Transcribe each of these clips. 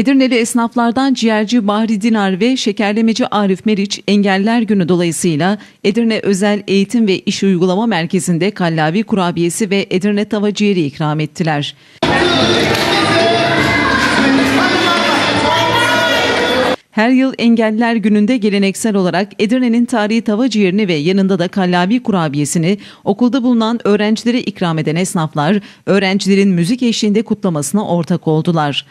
Edirneli esnaflardan ciğerci Bahri Dinar ve şekerlemeci Arif Meriç Engeller Günü dolayısıyla Edirne Özel Eğitim ve İş Uygulama Merkezi'nde kallavi kurabiyesi ve Edirne tava ciğeri ikram ettiler. Her yıl Engelliler Günü'nde geleneksel olarak Edirne'nin tarihi tava ciğerini ve yanında da kallavi kurabiyesini okulda bulunan öğrencilere ikram eden esnaflar, öğrencilerin müzik eşliğinde kutlamasına ortak oldular.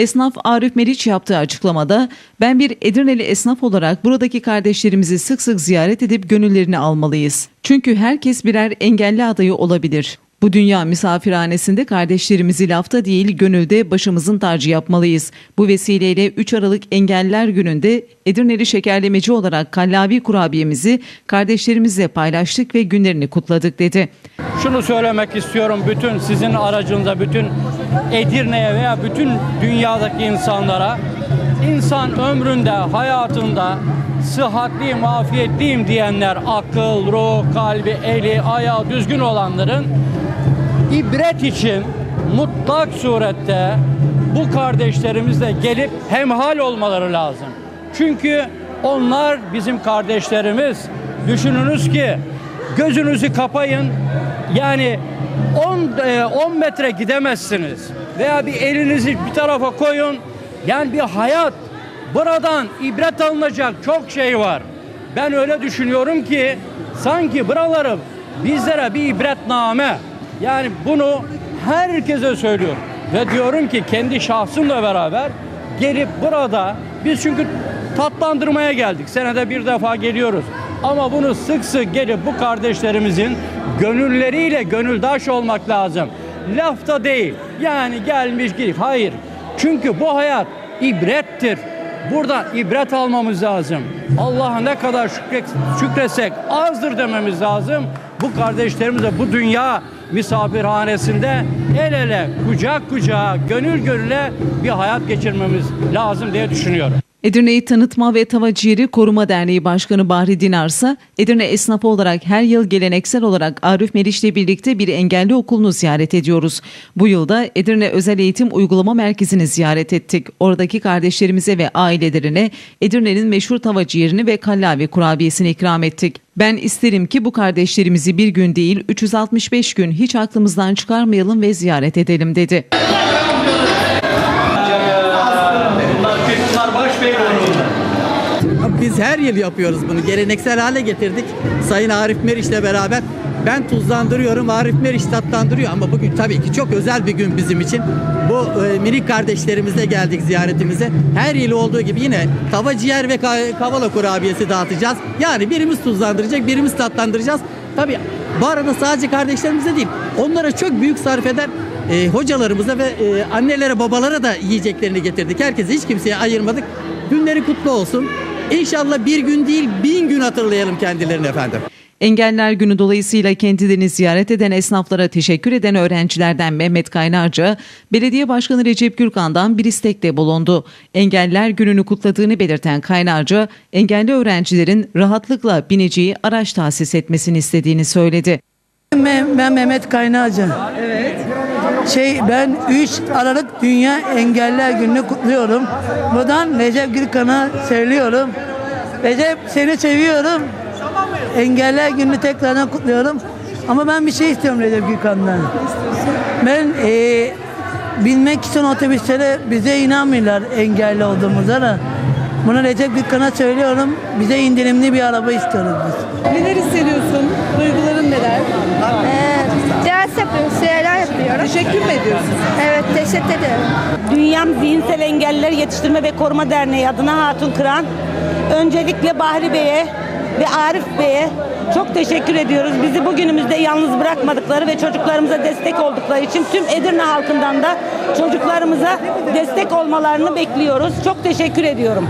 Esnaf Arif Meriç yaptığı açıklamada ben bir Edirneli esnaf olarak buradaki kardeşlerimizi sık sık ziyaret edip gönüllerini almalıyız. Çünkü herkes birer engelli adayı olabilir. Bu dünya misafirhanesinde kardeşlerimizi lafta değil gönülde başımızın tacı yapmalıyız. Bu vesileyle 3 Aralık Engelliler Günü'nde Edirneli şekerlemeci olarak kallavi kurabiyemizi kardeşlerimizle paylaştık ve günlerini kutladık dedi. Şunu söylemek istiyorum bütün sizin aracınıza bütün Edirne'ye veya bütün dünyadaki insanlara insan ömründe hayatında sıhhatliyim, afiyetliyim diyenler akıl, ruh, kalbi, eli, ayağı düzgün olanların ibret için mutlak surette bu kardeşlerimizle gelip hemhal olmaları lazım. Çünkü onlar bizim kardeşlerimiz. Düşününüz ki gözünüzü kapayın. Yani 10 10 metre gidemezsiniz. Veya bir elinizi bir tarafa koyun. Yani bir hayat buradan ibret alınacak çok şey var. Ben öyle düşünüyorum ki sanki buraları bizlere bir ibretname. Yani bunu herkese söylüyorum. Ve diyorum ki kendi şahsımla beraber gelip burada biz çünkü tatlandırmaya geldik. Senede bir defa geliyoruz. Ama bunu sık sık gelip bu kardeşlerimizin gönülleriyle gönüldaş olmak lazım. Lafta değil. Yani gelmiş gidip. Hayır. Çünkü bu hayat ibrettir. Burada ibret almamız lazım. Allah'a ne kadar şükret, şükretsek azdır dememiz lazım. Bu kardeşlerimize bu dünya misafirhanesinde el ele, kucak kucağa, gönül gönüle bir hayat geçirmemiz lazım diye düşünüyorum. Edirne'yi Tanıtma ve Tava Ciğeri Koruma Derneği Başkanı Bahri Dinarsa, Edirne esnafı olarak her yıl geleneksel olarak Arif Meriç'le birlikte bir engelli okulunu ziyaret ediyoruz. Bu yılda Edirne Özel Eğitim Uygulama Merkezi'ni ziyaret ettik. Oradaki kardeşlerimize ve ailelerine Edirne'nin meşhur tava ciğerini ve kallavi kurabiyesini ikram ettik. Ben isterim ki bu kardeşlerimizi bir gün değil 365 gün hiç aklımızdan çıkarmayalım ve ziyaret edelim dedi. Biz her yıl yapıyoruz bunu. Geleneksel hale getirdik. Sayın Arif Meriç'le beraber ben tuzlandırıyorum, Arif Meriç tatlandırıyor ama bugün tabii ki çok özel bir gün bizim için. Bu e, minik kardeşlerimizle geldik ziyaretimize. Her yıl olduğu gibi yine tava ciğer ve ka- kavala kurabiyesi dağıtacağız. Yani birimiz tuzlandıracak, birimiz tatlandıracağız. Tabii bu arada sadece kardeşlerimize değil, onlara çok büyük sarf eden e, hocalarımıza ve e, annelere babalara da yiyeceklerini getirdik. Herkese hiç kimseye ayırmadık. Günleri kutlu olsun. İnşallah bir gün değil bin gün hatırlayalım kendilerini efendim. Engeller Günü dolayısıyla kendilerini ziyaret eden esnaflara teşekkür eden öğrencilerden Mehmet Kaynarca, Belediye Başkanı Recep Gürkan'dan bir istekte bulundu. Engeller Günü'nü kutladığını belirten Kaynarca, engelli öğrencilerin rahatlıkla bineceği araç tahsis etmesini istediğini söyledi. Ben, Mehmet Kaynağcı. Evet. Şey ben 3 Aralık Dünya Engeller Günü'nü kutluyorum. Buradan Recep Gürkan'a söylüyorum. Recep seni seviyorum. Engeller Günü'nü tekrardan kutluyorum. Ama ben bir şey istiyorum Recep Gürkan'dan. Ben eee binmek için otobüslere bize inanmıyorlar engelli olduğumuza da. Bunu Recep Gürkan'a söylüyorum. Bize indirimli bir araba istiyoruz biz. Neler hissediyorsun? Duyguların neler? Ee, yapıyorum. Teşekkür mü ediyorsun? Evet, teşekkür ederim. Dünyam Zihinsel Engelliler Yetiştirme ve Koruma Derneği adına Hatun Kıran. Öncelikle Bahri Bey'e ve Arif Bey'e çok teşekkür ediyoruz. Bizi bugünümüzde yalnız bırakmadıkları ve çocuklarımıza destek oldukları için tüm Edirne halkından da çocuklarımıza destek olmalarını bekliyoruz. Çok teşekkür ediyorum.